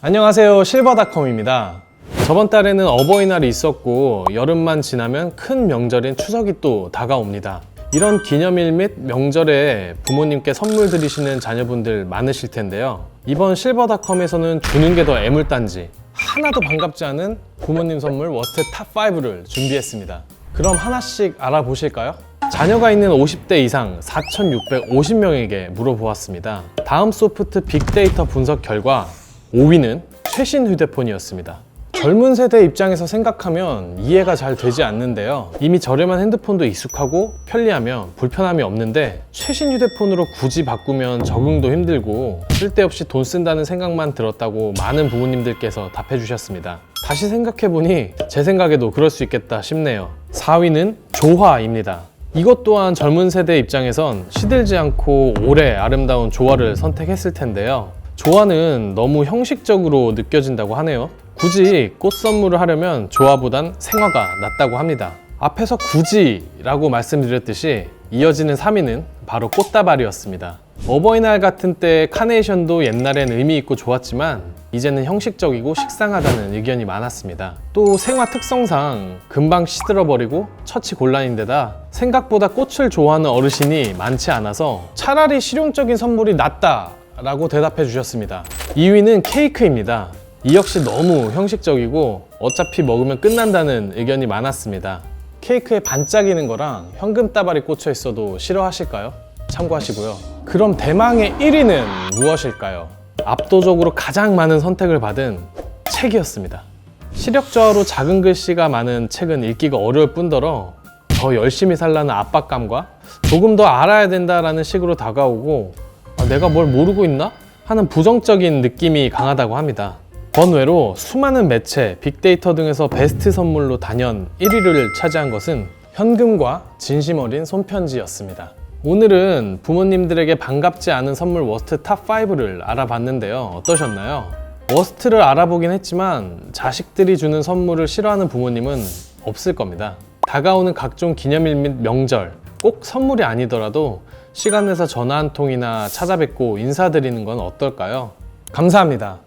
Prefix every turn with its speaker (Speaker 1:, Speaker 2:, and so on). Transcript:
Speaker 1: 안녕하세요 실버닷컴입니다 저번 달에는 어버이날이 있었고 여름만 지나면 큰 명절인 추석이 또 다가옵니다 이런 기념일 및 명절에 부모님께 선물 드리시는 자녀분들 많으실 텐데요 이번 실버닷컴에서는 주는 게 더 애물단지 하나도 반갑지 않은 부모님 선물 워스트 탑5를 준비했습니다 그럼 하나씩 알아보실까요? 자녀가 있는 50대 이상 4,650명에게 물어보았습니다. 다음 소프트 빅데이터 분석 결과 5위는 최신 휴대폰이었습니다. 젊은 세대 입장에서 생각하면 이해가 잘 되지 않는데요. 이미 저렴한 핸드폰도 익숙하고 편리하면 불편함이 없는데 최신 휴대폰으로 굳이 바꾸면 적응도 힘들고 쓸데없이 돈 쓴다는 생각만 들었다고 많은 부모님들께서 답해 주셨습니다. 다시 생각해보니 제 생각에도 그럴 수 있겠다 싶네요. 4위는 조화입니다. 이것 또한 젊은 세대 입장에선 시들지 않고 오래 아름다운 조화를 선택했을 텐데요. 조화는 너무 형식적으로 느껴진다고 하네요. 굳이 꽃 선물을 하려면 조화보단 생화가 낫다고 합니다. 앞에서 굳이 라고 말씀드렸듯이 이어지는 3위는 바로 꽃다발이었습니다. 어버이날 같은 때 카네이션도 옛날엔 의미 있고 좋았지만 이제는 형식적이고 식상하다는 의견이 많았습니다. 또 생화 특성상 금방 시들어버리고 처치 곤란인데다 생각보다 꽃을 좋아하는 어르신이 많지 않아서 차라리 실용적인 선물이 낫다 라고 대답해 주셨습니다. 2위는 케이크입니다. 이 역시 너무 형식적이고 어차피 먹으면 끝난다는 의견이 많았습니다. 케이크에 반짝이는 거랑 현금 따발이 꽂혀 있어도 싫어하실까요? 참고하시고요. 그럼 대망의 1위는 무엇일까요? 압도적으로 가장 많은 선택을 받은 책이었습니다. 시력 저하로 작은 글씨가 많은 책은 읽기가 어려울 뿐더러 더 열심히 살라는 압박감과 조금 더 알아야 된다라는 식으로 다가오고 아, 내가 뭘 모르고 있나? 하는 부정적인 느낌이 강하다고 합니다. 번외로 수많은 매체, 빅데이터 등에서 베스트 선물로 단연 1위를 차지한 것은 현금과 진심 어린 손편지였습니다. 오늘은 부모님들에게 반갑지 않은 선물 워스트 탑5를 알아봤는데요. 어떠셨나요? 워스트를 알아보긴 했지만 자식들이 주는 선물을 싫어하는 부모님은 없을 겁니다. 다가오는 각종 기념일 및 명절, 꼭 선물이 아니더라도 시간 내서 전화 한 통이나 찾아뵙고 인사드리는 건 어떨까요? 감사합니다.